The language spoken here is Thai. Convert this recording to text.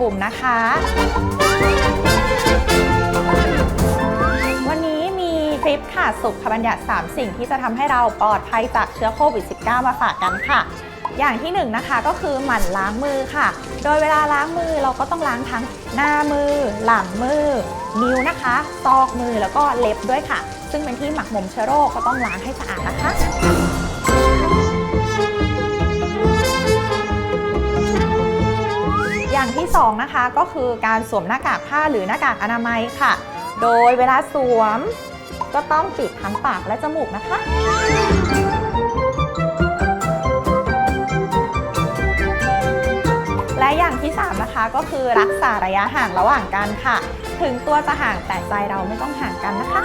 บุ๋มนะคะ วันนี้มีคลิปค่ะสุขบัญญัติ 3 สิ่งที่จะทำให้เราปลอดภัยจากเชื้อโควิด -19 มาฝากกันค่ะ อย่างที่1นงนะคะก็คือหมั่นล้างมือค่ะ โดยเวลาล้างมือเราก็ต้องล้างทั้งหน้ามือ หลังมือ นิ้วนะคะซอกมือแล้วก็เล็บด้วยค่ะ ซึ่งเป็นที่หมักหมมเชื้อโรคก็ต้องล้างให้สะอาดนะคะ อย่างที่สองนะคะ ก็คือการสวมหน้ากากผ้าหรือหน้ากากอนามัยค่ะ โดยเวลาสวมก็ต้องปิดทั้งปากและจมูกนะคะและอย่างที่ 3 นะคะก็คือรักษาระยะห่างระหว่างกันค่ะ ถึงตัวจะห่างแต่ใจเราไม่ต้องห่างกันนะคะ